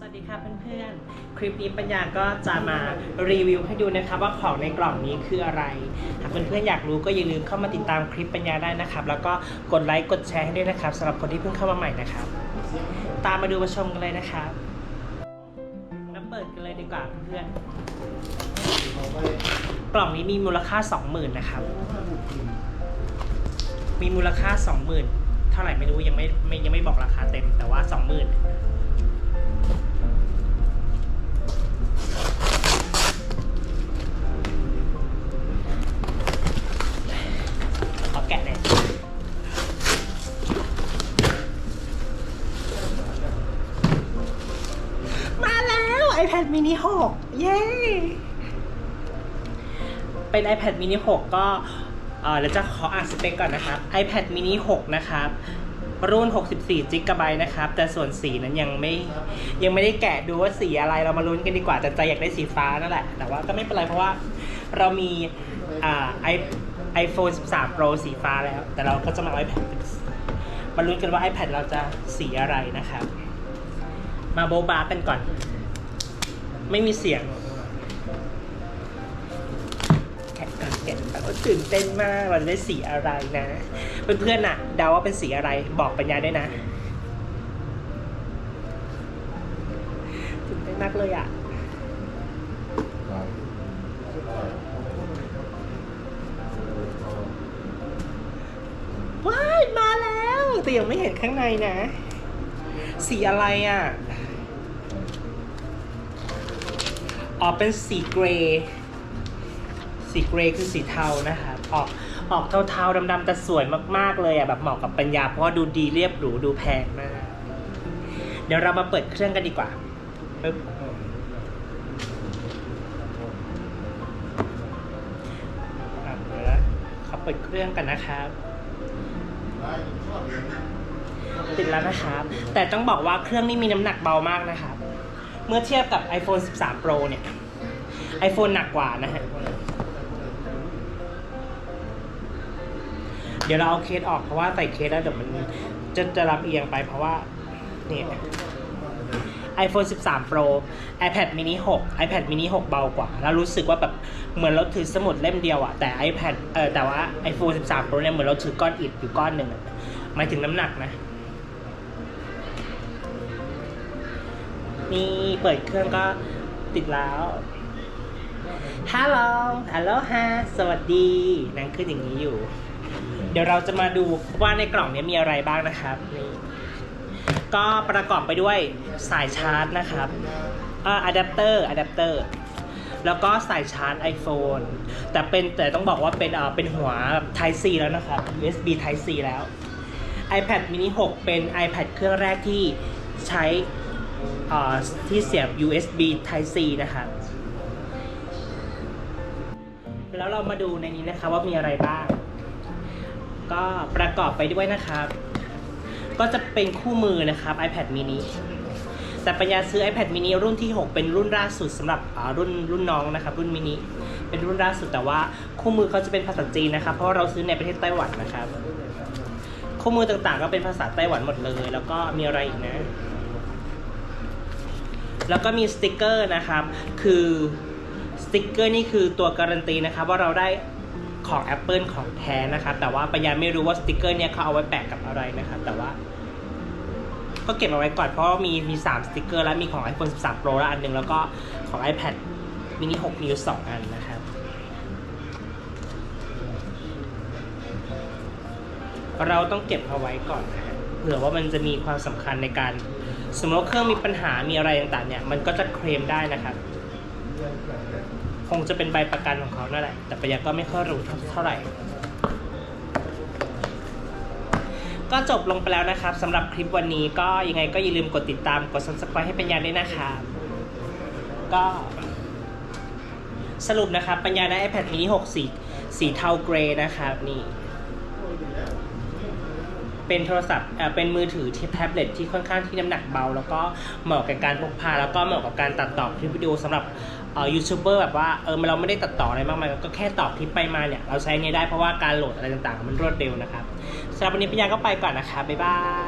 สวัสดีค่ะเพื่อนๆ คลิปนี้ปัญญาก็จะมารีวิวให้ดูนะครับว่าของในกล่องนี้คืออะไร หากเพื่อนๆอยากรู้ก็อย่าลืมเข้ามาติดตามคลิปปัญญาได้นะครับ แล้วก็กดไลค์กดแชร์ให้ด้วยนะครับสำหรับคนที่เพิ่งเข้ามาใหม่นะครับ ตามมาดูมาชมกันเลยนะครับมาเปิดกันเลยดีกว่าเพื่อนๆกล่องนี้มีมูลค่า 20,000นะครับ มีมูลค่า 20,000 เท่าไหร่ไม่รู้ยังไม่ไม่ยังไม่บอกราคาเต็มแต่ว่า 20,000 iPad mini 6 เย้ เป็น iPad mini 6 ก็เอ่อเดี๋ยวจะขออ่านสเปคก่อนนะครับ iPad mini 6 นะครับ รุ่น 64 g b นะครับ แต่ส่วนสีนั้นยังไม่ยังไม่ได้แกะดูว่าสีอะไรเรามาลุ้นกันดีกว่า แต่ใจอยากได้สีฟ้านั่นแหละ แต่ว่าก็ไม่เป็นไรเพราะว่าเรามีอ่า i iPhone 13 Pro สีฟ้าแล้ว แต่เราก็จะมาเอา iPad มาลุ้นกันว่า iPad เราจะสีอะไรนะครับ มาโบบากันก่อน ไม่มีเสียง แกะก่อนแกะก่อนตื่นเต้นมากเราจะได้สีอะไรนะ เพื่อนๆน่ะเดาว่าเป็นสีอะไรบอกปัญญาด้วยนะตื่นเต้นมากเลยอะ ว้ายมาแล้ว แต่ยังไม่เห็นข้างในนะ สีอะไรอะ อ๋อเป็นสีเกรย์สีเกรย์คือสีเทานะครับออกออกเทาๆดำๆแต่สวยมากๆเลยอะแบบเหมาะกับปัญญาเพราะว่าดูดีเรียบหรูดูแพงมากเดี๋ยวเรามาเปิดเครื่องกันดีกว่าปึ๊บอะเขอเปิดเครื่องกันนะครับติดแล้วนะครับ แต่ต้องบอกว่าเครื่องนี้มีน้ำหนักเบามากนะครับ เมื่อเทียบกับ iPhone 13 Pro เนี่ย iPhone หนักกว่านะฮะ เดี๋ยวเราเอาเคสออกเพราะว่าใส่เคสแล้วเดี๋ยวมันจะจะลำเอียงไปเพราะว่าเนี่ย iPhone 13 Pro iPad mini 6 iPad mini 6 เบากว่า แล้วรู้สึกว่าแบบเหมือนเราถือสมุดเล่มเดียวอะแต่ iPad เออแต่ว่า iPhone 13 Pro เนี่ยเหมือนเราถือก้อนอิฐอยู่ก้อนหนึ่งหมายถึงน้ำหนักนะ นี่เปิดเครื่องก็ติดแล้วฮัลโหลฮัลโหลฮะสวัสดีนั่งขึ้นอย่างนี้อยู่ เดี๋ยวเราจะมาดูว่าในกล่องนี้มีอะไรบ้างนะครับนี่ก็ประกอบไปด้วยสายชาร์จนะครับอ่าอะแดปเตอร์อะแดปเตอร์แล้วก็สายชาร์จ iPhone แต่เป็นแต่ต้องบอกว่าเป็นเอ่อเป็นหัวแบบ Type C แล้วนะครับ USB Type C แล้ว iPad mini 6 เป็น iPad เครื่องแรกที่ใช้ ที่เสียบ USB Type C นะครับแล้วเรามาดูในนี้นะครับว่ามีอะไรบ้าง ก็ประกอบไปด้วยนะครับ ก็จะเป็นคู่มือนะครับ iPad mini แต่ปัญญาซื้อ iPad mini รุ่นที่ 6 เป็นรุ่นล่าสุดสำหรับรุ่นรุ่นน้องนะครับ รุ่นมินิเป็นรุ่นล่าสุดแต่ว่าคู่มือเขาจะเป็นภาษาจีนนะครับ เพราะเราซื้อในประเทศไต้หวันนะครับ คู่มือต่างๆ ก็เป็นภาษาไต้หวันหมดเลย แล้วก็มีอะไรอีกนะ แล้วก็มีสติกเกอร์นะครับ คือสติกเกอร์นี่คือตัวการันตีนะครับว่าเราได้ของ Apple ของแท้นะครับ แต่ว่าปัญญาไม่รู้ว่าสติกเกอร์เนี่ยเขาเอาไว้แปะกับอะไรนะครับ แต่ว่า ก็เก็บเอาไว้ก่อนเพราะมีมีสามสติกเกอร์แล้วมีของ iPhone 13 Pro แล้วอันหนึ่งแล้วก็ของ iPad mini 6นิ้ว2อันนะครับเราต้องเก็บเอาไว้ก่อนนะฮะเผื่อว่ามันจะมีความสำคัญในการ สมมติว่าเครื่องมีปัญหามีอะไรต่างๆเนี่ยมันก็จะเคลมได้นะครับ คงจะเป็นใบประกันของเขานั่นแหละ แต่ปัญญาก็ไม่ค่อยรู้เท่าไหร่ ก็จบลงไปแล้วนะครับสำหรับคลิปวันนี้ก็ยังไงก็อย่าลืมกดติดตามกด subscribe ให้ปัญญาด้วยนะครับก็สรุปนะครับ ปัญญาได้ iPad mini 6 สีสีเทาเกรย์นะครับนี่ เป็นโทรศัพท์เป็นมือถือที่แท็บเล็ตที่ค่อนข้างที่น้ำหนักเบา แล้วก็เหมาะกับการพกพา แล้วก็เหมาะกับการตัดต่อคลิปวิดีโอสำหรับยูทูบเบอร์แบบว่าเออเราไม่ได้ตัดต่ออะไรมากมายก็แค่ตอบคลิปไปมาเนี่ย เราใช้เนี่ยได้เพราะว่าการโหลดอะไรต่างๆ มันรวดเร็วนะครับสำหรับวันนี้พี่ยาก็ไปก่อนนะคะบ๊ายบาย